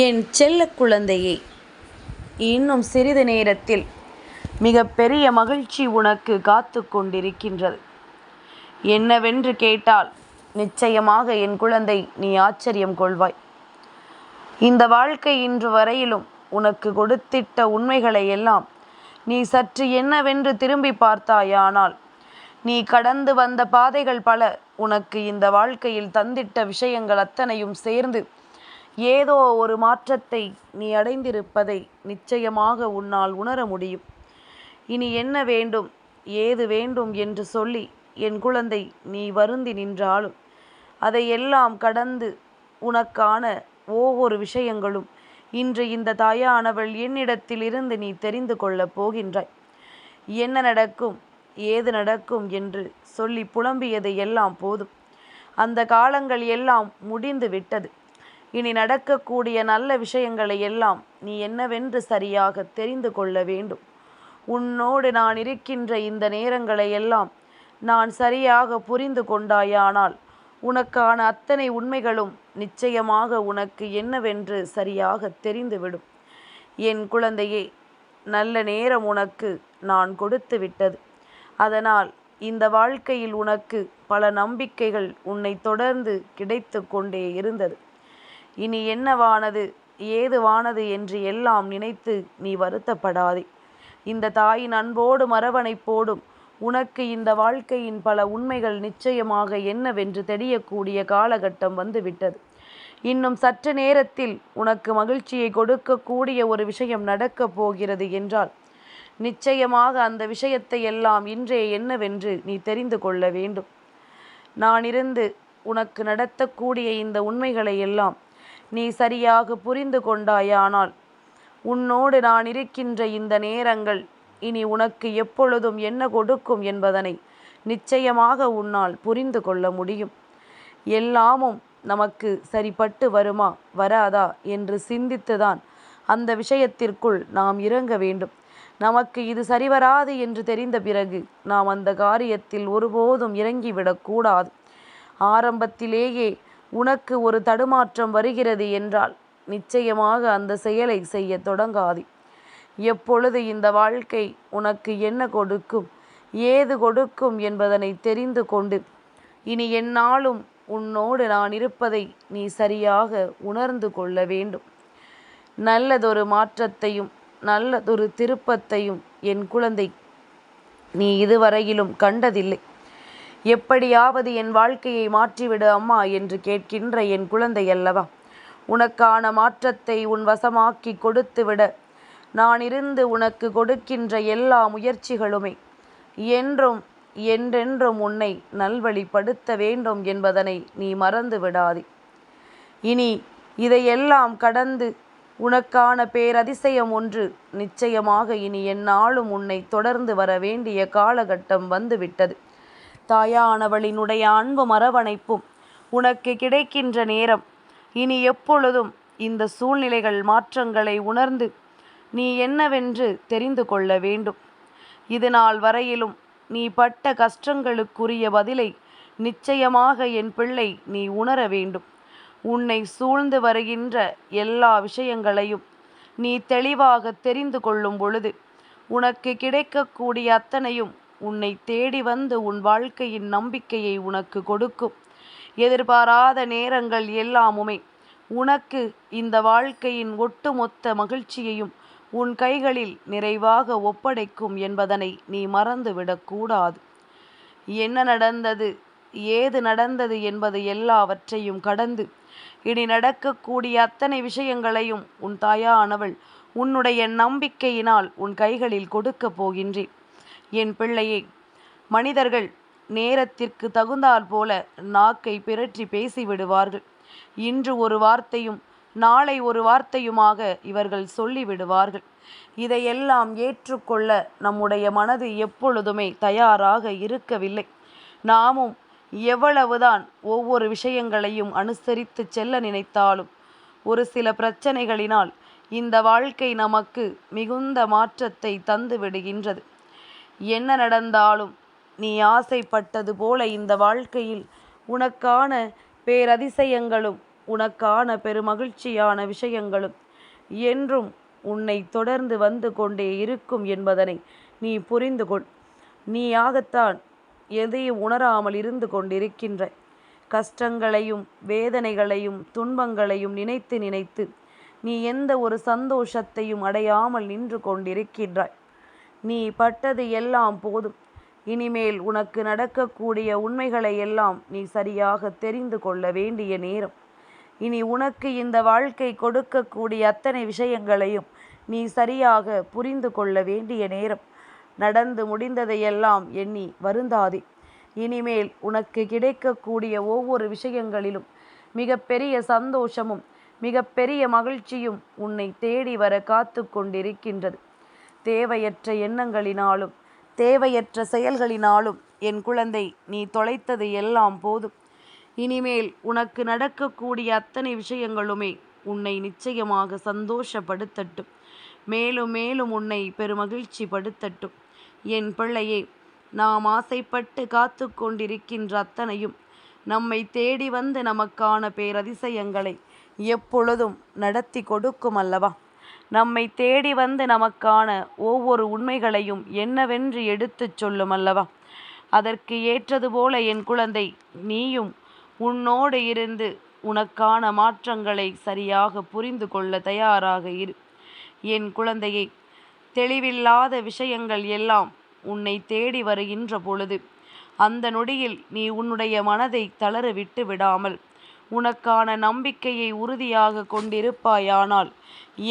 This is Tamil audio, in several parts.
என் செல்ல குழந்தையே இன்னும் சிறிது நேரத்தில் மிகப்பெரிய மகிழ்ச்சி உனக்கு காத்து கொண்டிருக்கின்றது. என்னவென்று கேட்டால் நிச்சயமாக என் குழந்தை நீ ஆச்சரியம் கொள்வாய். இந்த வாழ்க்கை இன்று வரையிலும் உனக்கு கொடுத்திட்ட உண்மைகளை எல்லாம் நீ சற்று என்னவென்று திரும்பி பார்த்தாயானால் நீ கடந்து வந்த பாதைகள் பல உனக்கு இந்த வாழ்க்கையில் தந்திட்ட விஷயங்கள் அத்தனையும் சேர்ந்து ஏதோ ஒரு மாற்றத்தை நீ அடைந்திருப்பதை நிச்சயமாக உன்னால் உணர முடியும். இனி என்ன வேண்டும்? ஏது வேண்டும் என்று சொல்லி என் குழந்தை நீ வருந்தி நின்றாலும் அதையெல்லாம் கடந்து உனக்கான ஒவ்வொரு விஷயங்களும் இன்று இந்த தாயானவள் என்னிடத்திலிருந்து நீ தெரிந்து கொள்ளப் போகின்றாய். என்ன நடக்கும்? ஏது நடக்கும்? என்று சொல்லி புலம்பியது எல்லாம் போதும். அந்த காலங்கள் எல்லாம் முடிந்து விட்டது. இனி நடக்கக்கூடிய நல்ல விஷயங்களை எல்லாம் நீ என்னவென்று சரியாக தெரிந்து கொள்ள வேண்டும். உன்னோடு நான் இருக்கின்ற இந்த நேரங்களை எல்லாம் நான் சரியாக புரிந்து கொண்டாயானால் உனக்கான அத்தனை உண்மைகளும் நிச்சயமாக உனக்கு என்னவென்று சரியாக தெரிந்துவிடும். என் குழந்தையே நல்ல நேரம் உனக்கு நான் கொடுத்து விட்டது. அதனால் இந்த வாழ்க்கையில் உனக்கு பல நம்பிக்கைகள் உன்னை தொடர்ந்து கிடைத்து கொண்டே இருந்தது. இனி என்னவானது? ஏதுவானது என்று எல்லாம் நினைத்து நீ வருத்தப்படாதே. இந்த தாயின் அன்போடு மரவணைப்போடும் உனக்கு இந்த வாழ்க்கையின் பல உண்மைகள் நிச்சயமாக என்னவென்று தெரியக்கூடிய காலகட்டம் வந்துவிட்டது. இன்னும் சற்று நேரத்தில் உனக்கு மகிழ்ச்சியை கொடுக்கக்கூடிய ஒரு விஷயம் நடக்கப் போகிறது என்றால் நிச்சயமாக அந்த விஷயத்தை எல்லாம் இன்றே என்னவென்று நீ தெரிந்து கொள்ள வேண்டும். நான் இருந்து உனக்கு நடத்தக்கூடிய இந்த உண்மைகளை எல்லாம் நீ சரியாக புரிந்து கொண்டாயானால் உன்னோடு நான் இருக்கின்ற இந்த நேரங்கள் இனி உனக்கு எப்பொழுதும் என்ன கொடுக்கும் என்பதனை நிச்சயமாக உன்னால் புரிந்து கொள்ள முடியும். எல்லாமும் நமக்கு சரிப்பட்டு வருமா வராதா என்று சிந்தித்துதான் அந்த விஷயத்திற்குள் நாம் இறங்க வேண்டும். நமக்கு இது சரிவராது என்று தெரிந்த பிறகு நாம் அந்த காரியத்தில் ஒருபோதும் இறங்கிவிடக்கூடாது. ஆரம்பத்திலேயே உனக்கு ஒரு தடுமாற்றம் வருகிறது என்றால் நிச்சயமாக அந்த செயலை செய்ய தொடங்காது. எப்பொழுது இந்த வாழ்க்கை உனக்கு என்ன கொடுக்கும்? ஏது கொடுக்கும் என்பதனை தெரிந்து கொண்டு. இனி என்னாலும் உன்னோடு நான் இருப்பதை நீ சரியாக உணர்ந்து கொள்ள வேண்டும். நல்லதொரு மாற்றத்தையும் நல்லதொரு திருப்பத்தையும் என் குழந்தை நீ இதுவரையிலும் கண்டதில்லை. எப்படியாவது என் வாழ்க்கையை மாற்றிவிடு அம்மா என்று கேட்கின்ற என் குழந்தை அல்லவா? உனக்கான மாற்றத்தை உன் வசமாக்கி கொடுத்துவிட. நான் இருந்து உனக்கு கொடுக்கின்ற எல்லா முயற்சிகளுமே என்றும் என்றென்றும் உன்னை நல்வழிப்படுத்த வேண்டும் என்பதனை நீ மறந்து விடாதே. இனி இதையெல்லாம் கடந்து உனக்கான பேரதிசயம் ஒன்று நிச்சயமாக இனி எந்நாளும் உன்னை தொடர்ந்து வர வேண்டிய காலகட்டம் வந்துவிட்டது. தாயானவளினுடைய அன்பு மரவணைப்பும் உனக்கு கிடைக்கின்ற நேரம். இனி எப்பொழுதும் இந்த சூழ்நிலைகள் மாற்றங்களை உணர்ந்து நீ என்னவென்று தெரிந்து கொள்ள வேண்டும். இது நாள் வரையிலும் நீ பட்ட கஷ்டங்களுக்குரிய பதிலை நிச்சயமாக என் பிள்ளை நீ உணர வேண்டும். உன்னை சூழ்ந்து வருகின்ற எல்லா விஷயங்களையும் நீ தெளிவாக தெரிந்து கொள்ளும் பொழுது உனக்கு கிடைக்கக்கூடிய அத்தனையும் உன்னை தேடி வந்து உன் வாழ்க்கையின் நம்பிக்கையை உனக்கு கொடுக்கும். எதிர்பாராத நேரங்கள் எல்லாமுமே. உனக்கு இந்த வாழ்க்கையின் ஒட்டுமொத்த மகிழ்ச்சியையும் உன் கைகளில் நிறைவாக ஒப்படைக்கும் என்பதனை நீ மறந்துவிடக்கூடாது என்ன நடந்தது ஏது நடந்தது என்பது எல்லாவற்றையும் கடந்து இனி நடக்கக்கூடிய அத்தனை விஷயங்களையும் உன் தாயானவள் உன்னுடைய நம்பிக்கையினால் உன் கைகளில் கொடுக்கப் போகின்றேன். என் பிள்ளையே. மனிதர்கள் நேரத்திற்கு தகுந்தாற் போல நாக்கை பிறற்றி பேசிவிடுவார்கள். இன்று ஒரு வார்த்தையும் நாளை ஒரு வார்த்தையுமாக இவர்கள் சொல்லிவிடுவார்கள். இதையெல்லாம் ஏற்றுக்கொள்ள நம்முடைய மனது எப்பொழுதுமே தயாராக இருக்கவில்லை. நாமும் எவ்வளவுதான் ஒவ்வொரு விஷயங்களையும் அனுசரித்து செல்ல நினைத்தாலும் ஒரு சில பிரச்சனைகளினால் இந்த வாழ்க்கை நமக்கு மிகுந்த மாற்றத்தை தந்து விடுகின்றது என்ன நடந்தாலும் நீ ஆசைப்பட்டது போல இந்த வாழ்க்கையில் உனக்கான பேரதிசயங்களும் உனக்கான பெருமகிழ்ச்சியான விஷயங்களும் என்றும் உன்னை தொடர்ந்து வந்து கொண்டே இருக்கும் என்பதனை நீ புரிந்து கொள். நீயாகத்தான் எதையும் உணராமல் இருந்து கொண்டிருக்கின்ற கஷ்டங்களையும் வேதனைகளையும் துன்பங்களையும் நினைத்து நினைத்து நீ எந்த ஒரு சந்தோஷத்தையும் அடையாமல் நின்று கொண்டிருக்கின்றாய். நீ பட்டது எல்லாம் போதும். இனிமேல் உனக்கு நடக்கக்கூடிய உண்மைகளை எல்லாம் நீ சரியாக தெரிந்து கொள்ள வேண்டிய நேரம். இனி உனக்கு இந்த வாழ்க்கை கொடுக்கக்கூடிய அத்தனை விஷயங்களையும் நீ சரியாக புரிந்து கொள்ள வேண்டிய நேரம். நடந்து முடிந்ததையெல்லாம் எண்ணி வருந்தாதே. இனிமேல் உனக்கு கிடைக்கக்கூடிய ஒவ்வொரு விஷயங்களிலும் மிகப்பெரிய சந்தோஷமும் மிகப்பெரிய மகிழ்ச்சியும் உன்னை தேடி வர காத்து கொண்டிருக்கின்றது. தேவையற்ற எண்ணங்களினாலும் தேவையற்ற செயல்களினாலும் என் குழந்தை நீ தொலைத்தது எல்லாம் போதும். இனிமேல் உனக்கு நடக்கக்கூடிய அத்தனை விஷயங்களுமே உன்னை நிச்சயமாக சந்தோஷப்படுத்தட்டும். மேலும் மேலும் உன்னை பெருமகிழ்ச்சி படுத்தட்டும். என் பிள்ளையே நாம் ஆசைப்பட்டு காத்து கொண்டிருக்கின்ற அத்தனையும் நம்மை தேடி வந்து நமக்கான பேரதிசயங்களை எப்பொழுதும் நடத்தி கொடுக்கும் அல்லவா? நம்மை தேடி வந்து நமக்கான ஒவ்வொரு உண்மைகளையும் என்னவென்று எடுத்துச் சொல்லும் அல்லவா? அதற்கு ஏற்றது போல என் குழந்தை நீயும் உன்னோடு இருந்து உனக்கான மாற்றங்களை சரியாக புரிந்து கொள்ள தயாராக இரு. என் குழந்தையை தெளிவில்லாத விஷயங்கள் எல்லாம் உன்னை தேடி வருகின்ற பொழுது அந்த நொடியில் நீ உன்னுடைய மனதை தளர விட்டு விடாமல் உனக்கான நம்பிக்கையை உறுதியாக கொண்டிருப்பாயானால்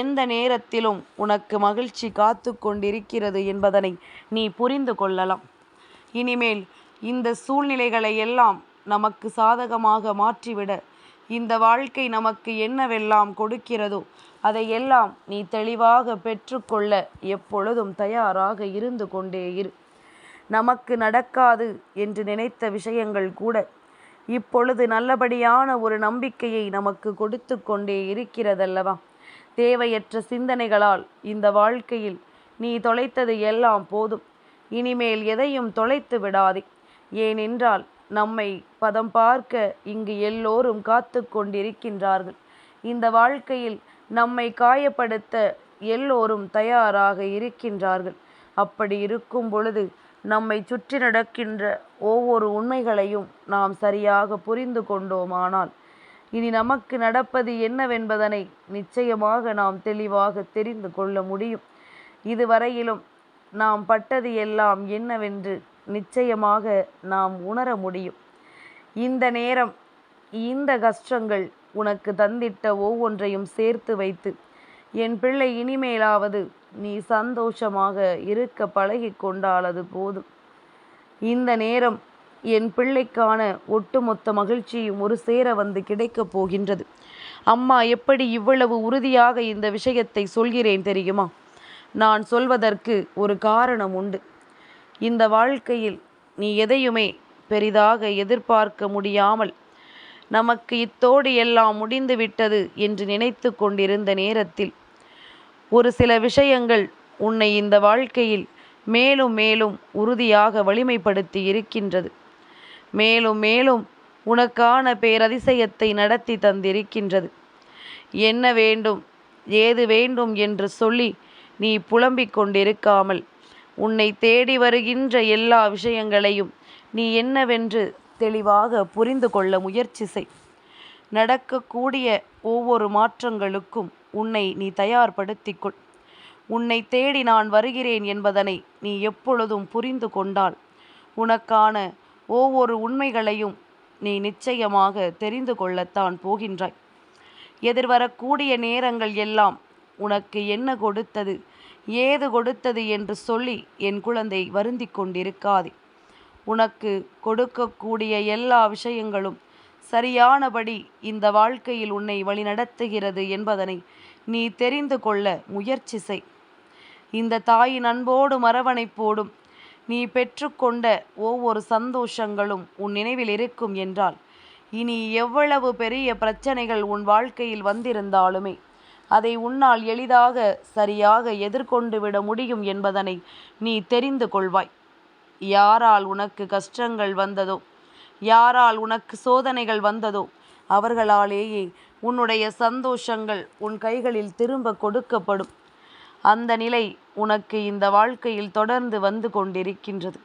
எந்த நேரத்திலும் உனக்கு மகிழ்ச்சி காத்து கொண்டிருக்கிறது என்பதனை நீ புரிந்து கொள்ளலாம். இனிமேல் இந்த சூழ்நிலைகளை எல்லாம் நமக்கு சாதகமாக மாற்றிவிட இந்த வாழ்க்கை நமக்கு என்னவெல்லாம் கொடுக்கிறதோ அதையெல்லாம் நீ தெளிவாக பெற்றுக்கொள்ள எப்பொழுதும் தயாராக இருந்து கொண்டே இரு. நமக்கு நடக்காது என்று நினைத்த விஷயங்கள் கூட இப்பொழுது நல்லபடியான ஒரு நம்பிக்கையை நமக்கு கொடுத்து கொண்டே இருக்கிறதல்லவா? தேவையற்ற சிந்தனைகளால் இந்த வாழ்க்கையில் நீ தொலைத்தது எல்லாம் போதும். இனிமேல் எதையும் தொலைத்து விடாதே. ஏனென்றால் நம்மை பதம் பார்க்க இங்கு எல்லோரும் காத்து கொண்டிருக்கின்றார்கள். இந்த வாழ்க்கையில் நம்மை காயப்படுத்த எல்லோரும் தயாராக இருக்கின்றார்கள். அப்படி இருக்கும் பொழுது நம்மை சுற்றி நடக்கின்ற ஒவ்வொரு உண்மைகளையும் நாம் சரியாக புரிந்து கொண்டோமானால் இனி நமக்கு நடப்பது என்னவென்பதனை நிச்சயமாக நாம் தெளிவாக தெரிந்து கொள்ள முடியும். இதுவரையிலும் நாம் பட்டது எல்லாம் என்னவென்று நிச்சயமாக நாம் உணர முடியும். இந்த நேரம் இந்த கஷ்டங்கள் உனக்கு தந்திட்ட ஒவ்வொன்றையும் சேர்த்து வைத்து என் பிள்ளை இனிமேலாவது நீ சந்தோஷமாக இருக்க பழகி கொண்டாலது போதும். இந்த நேரம் என் பிள்ளைக்கான ஒட்டுமொத்த மகிழ்ச்சியும் ஒரு சேர வந்து கிடைக்கப் போகின்றது. அம்மா எப்படி இவ்வளவு உறுதியாக இந்த விஷயத்தை சொல்கிறேன் தெரியுமா? நான் சொல்வதற்கு ஒரு காரணம் உண்டு. இந்த வாழ்க்கையில் நீ எதையுமே பெரிதாக எதிர்பார்க்க முடியாமல் நமக்கு இத்தோடு எல்லாம் முடிந்து விட்டது என்று நினைத்து கொண்டிருந்த நேரத்தில் ஒரு சில விஷயங்கள் உன்னை இந்த வாழ்க்கையில் மேலும் மேலும் உறுதியாக வலிமைப்படுத்தி இருக்கின்றது. மேலும் மேலும் உனக்கான பேரதிசயத்தை நடத்தி தந்திருக்கின்றது. என்ன வேண்டும் ஏது வேண்டும் என்று சொல்லி நீ புலம்பிக் கொண்டிருக்காமல் உன்னை தேடி வருகின்ற எல்லா விஷயங்களையும் நீ என்னவென்று தெளிவாக புரிந்து கொள்ள முயற்சி செய். நடக்கக்கூடிய ஒவ்வொரு மாற்றங்களுக்கும் உன்னை நீ தயார்படுத்திக்கொள். உன்னை தேடி நான் வருகிறேன் என்பதனை நீ எப்பொழுதும் புரிந்து கொண்டால் உனக்கான ஒவ்வொரு உண்மைகளையும் நீ நிச்சயமாக தெரிந்து கொள்ளத்தான் போகின்றாய். எதிர்வரக்கூடிய நேரங்கள் எல்லாம் உனக்கு என்ன கொடுத்தது ஏது கொடுத்தது என்று சொல்லி என் குழந்தை வருந்தி கொண்டிருக்காதே. உனக்கு கொடுக்கக்கூடிய எல்லா விஷயங்களும் சரியானபடி இந்த வாழ்க்கையில் உன்னை வழிநடத்துகிறது என்பதனை நீ தெரிந்து கொள்ள முயற்சி செய். இந்த தாயின் அன்போடு மரவணைப்போடும் நீ பெற்றுக்கொண்ட ஒவ்வொரு சந்தோஷங்களும் உன் நினைவில் இருக்கும் என்றால் இனி எவ்வளவு பெரிய பிரச்சனைகள் உன் வாழ்க்கையில் வந்திருந்தாலுமே அதை உன்னால் எளிதாக சரியாக எதிர்கொண்டு விட முடியும் என்பதனை நீ தெரிந்து கொள்வாய். யாரால் உனக்கு கஷ்டங்கள் வந்ததோ யாரால் உனக்கு சோதனைகள் வந்ததோ அவர்களாலேயே உன்னுடைய சந்தோஷங்கள் உன் கைகளில் திரும்ப கொடுக்கப்படும். அந்த நிலை உனக்கு இந்த வாழ்க்கையில் தொடர்ந்து வந்து கொண்டிருக்கின்றது.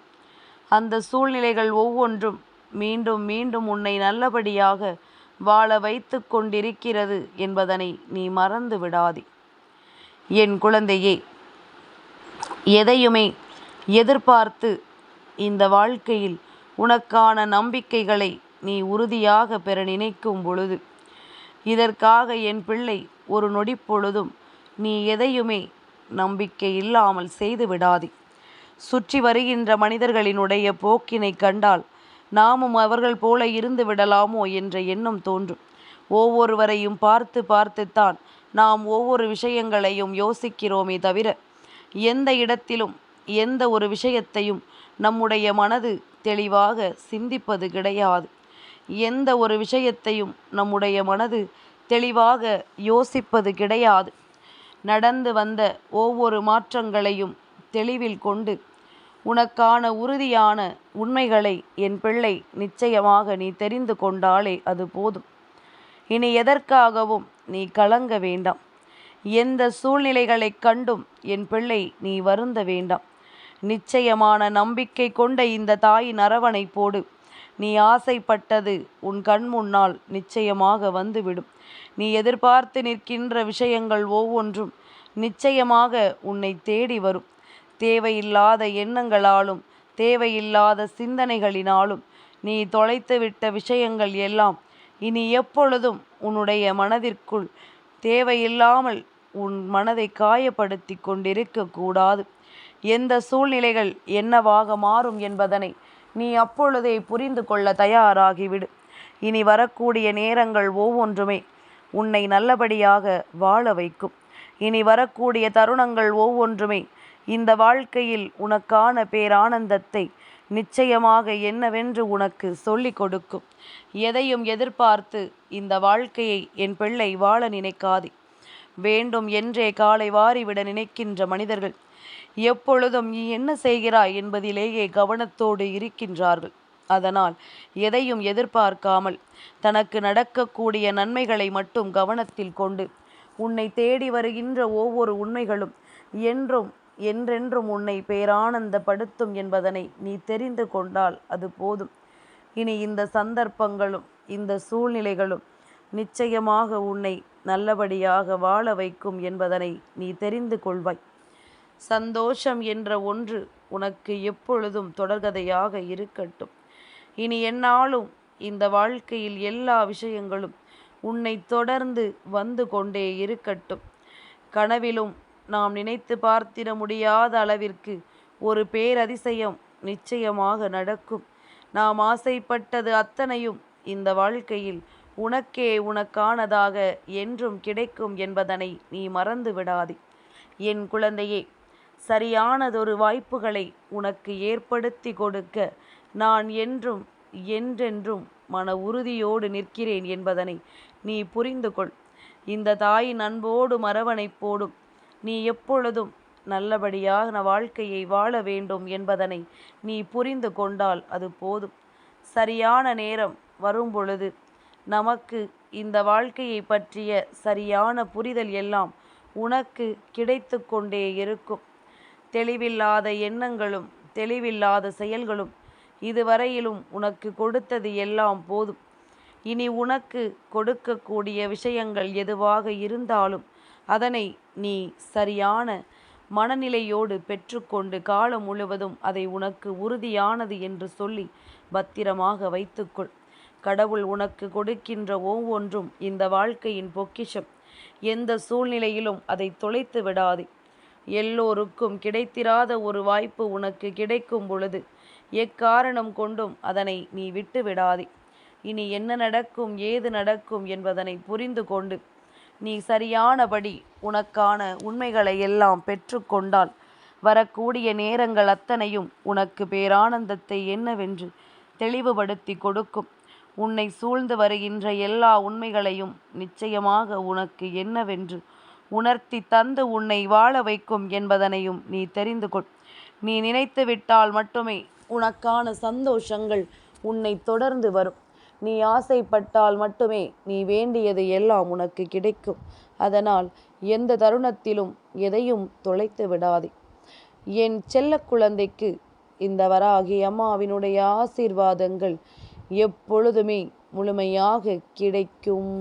அந்த சூழ்நிலைகள் ஒவ்வொன்றும் மீண்டும் மீண்டும் உன்னை நல்லபடியாக வாழ வைத்து கொண்டிருக்கிறது என்பதனை நீ மறந்து விடாதே. என் குழந்தையே எதையுமே எதிர்பார்த்து இந்த வாழ்க்கையில் உனக்கான நம்பிக்கைகளை நீ உறுதியாக பெற நினைக்கும் பொழுது இதற்காக என் பிள்ளை ஒரு நொடி பொழுதும் நீ எதையுமே நம்பிக்கை இல்லாமல் செய்து விடாதே. சுற்றி வருகின்ற மனிதர்களினுடைய போக்கினை கண்டால் நாமும் அவர்கள் போல இருந்து விடலாமோ என்ற எண்ணம் தோன்றும். ஒவ்வொருவரையும் பார்த்து பார்த்துத்தான் நாம் ஒவ்வொரு விஷயங்களையும் யோசிக்கிறோமே தவிர எந்த இடத்திலும் எந்த ஒரு விஷயத்தையும் நம்முடைய மனது தெளிவாக சிந்திப்பது கிடையாது. எந்த ஒரு விஷயத்தையும் நம்முடைய மனது தெளிவாக யோசிப்பது கிடையாது. நடந்து வந்த ஒவ்வொரு மாற்றங்களையும் தெளிவில் கொண்டு உனக்கான உறுதியான உண்மைகளை என் பிள்ளை நிச்சயமாக நீ தெரிந்து கொண்டாலே அது போதும். இனி எதற்காகவும் நீ கலங்க வேண்டாம். எந்த சூழ்நிலைகளைக் கண்டும் என் பிள்ளை நீ வருந்த வேண்டாம். நிச்சயமான நம்பிக்கை கொண்ட இந்த தாயின் அரவணைப்போடு நீ ஆசைப்பட்டது உன் கண் முன்னால் நிச்சயமாக வந்துவிடும். நீ எதிர்பார்த்து நிற்கின்ற விஷயங்கள் ஒவ்வொன்றும் நிச்சயமாக உன்னை தேடி வரும். தேவையில்லாத எண்ணங்களாலும் தேவையில்லாத சிந்தனைகளினாலும் நீ தொலைத்துவிட்ட விஷயங்கள் எல்லாம் இனி எப்பொழுதும் உன்னுடைய மனதிற்குள் தேவையில்லாமல் உன் மனதை காயப்படுத்தி கொண்டிருக்க கூடாது. எந்த சூழ்நிலைகள் என்னவாக மாறும் என்பதனை நீ அப்பொழுதே புரிந்து கொள்ள தயாராகிவிடு. இனி வரக்கூடிய நேரங்கள் ஒவ்வொன்றுமே உன்னை நல்லபடியாக வாழ வைக்கும். இனி வரக்கூடிய தருணங்கள் ஒவ்வொன்றுமே இந்த வாழ்க்கையில் உனக்கான பேரானந்தத்தை நிச்சயமாக என்னவென்று உனக்கு சொல்லிக் கொடுக்கும். எதையும் எதிர்பார்த்து இந்த வாழ்க்கையை என் பிள்ளை வாழ நினைக்காதே. வேண்டும் என்றே காலை வாரிவிட நினைக்கின்ற மனிதர்கள் எப்பொழுதும் நீ என்ன செய்கிறாய் என்பதிலேயே கவனத்தோடு இருக்கின்றார்கள். அதனால் எதையும் எதிர்பார்க்காமல் தனக்கு நடக்கக்கூடிய நன்மைகளை மட்டும் கவனத்தில் கொண்டு உன்னை தேடி வருகின்ற ஒவ்வொரு உண்மைகளும் என்றும் என்றென்றும் உன்னை பேரானந்தப்படுத்தும் என்பதனை நீ தெரிந்து கொண்டால் அது போதும். இனி இந்த சந்தர்ப்பங்களும் இந்த சூழ்நிலைகளும் நிச்சயமாக உன்னை நல்லபடியாக வாழ வைக்கும் என்பதனை நீ தெரிந்து கொள்வாய். சந்தோஷம் என்ற ஒன்று உனக்கு எப்பொழுதும் தொடர்கதையாக இருக்கட்டும். இனி என்னாலும் இந்த வாழ்க்கையில் எல்லா விஷயங்களும் உன்னை தொடர்ந்து வந்து கொண்டே இருக்கட்டும். கனவிலும் நாம் நினைத்து பார்த்திட முடியாத அளவிற்கு ஒரு பேரதிசயம் நிச்சயமாக நடக்கும். நாம் ஆசைப்பட்டது அத்தனையும் இந்த வாழ்க்கையில் உனக்கே உனக்கானதாக என்றும் கிடைக்கும் என்பதனை நீ மறந்து விடாதே என் குழந்தையே சரியானதொரு வாய்ப்புகளை உனக்கு ஏற்படுத்தி கொடுக்க நான் என்றும் என்றென்றும் மன உறுதியோடு நிற்கிறேன் என்பதனை நீ புரிந்து கொள். இந்த தாயின் அன்போடு மரவணைப்போடும் நீ எப்பொழுதும் நல்லபடியாக வாழ்க்கையை வாழ வேண்டும் என்பதனை நீ புரிந்து கொண்டால் அது போதும். சரியான நேரம் வரும்பொழுது நமக்கு இந்த வாழ்க்கையை பற்றிய சரியான புரிதல் எல்லாம் உனக்கு கிடைத்து கொண்டே இருக்கும். தெளிவில்லாத எண்ணங்களும் தெளிவில்லாத செயல்களும் இதுவரையிலும் உனக்கு கொடுத்தது எல்லாம் போதும். இனி உனக்கு கொடுக்கக்கூடிய விஷயங்கள் எதுவாக இருந்தாலும் அதனை நீ சரியான மனநிலையோடு பெற்றுக்கொண்டு காலம் முழுவதும் அதை உனக்கு உறுதியானது என்று சொல்லி பத்திரமாக வைத்துக்கொள். கடவுள் உனக்கு கொடுக்கின்ற ஒவ்வொன்றும் இந்த வாழ்க்கையின் பொக்கிஷம். எந்த சூழ்நிலையிலும் அதை தொலைத்து விடாதே. எல்லோருக்கும் கிடைத்திராத ஒரு வாய்ப்பு உனக்கு கிடைக்கும் பொழுது எக்காரணம் கொண்டும் அதனை நீ விட்டு விடாதே இனி என்ன நடக்கும் ஏது நடக்கும் என்பதனை புரிந்து கொண்டு நீ சரியானபடி உனக்கான உண்மைகளை எல்லாம் பெற்றுக்கொண்டால் வரக்கூடிய நேரங்கள் அத்தனையும் உனக்கு பேரானந்தத்தை என்னவென்று தெளிவுபடுத்தி கொடுக்கும். உன்னை சூழ்ந்து வருகின்ற எல்லா உண்மைகளையும் நிச்சயமாக உனக்கு என்னவென்று உணர்த்தி தந்து உன்னை வாழ வைக்கும் என்பதனையும் நீ தெரிந்து கொள். நீ நினைத்து விட்டால் மட்டுமே உனக்கான சந்தோஷங்கள் உன்னை தொடர்ந்து வரும். நீ ஆசைப்பட்டால் மட்டுமே நீ வேண்டியது எல்லாம் உனக்கு கிடைக்கும். அதனால் எந்த தருணத்திலும் எதையும் தொலைத்து விடாதே. என் செல்ல குழந்தைக்கு இந்த வராகி அம்மாவினுடைய ஆசீர்வாதங்கள் எப்பொழுதுமே முழுமையாக கிடைக்கும்.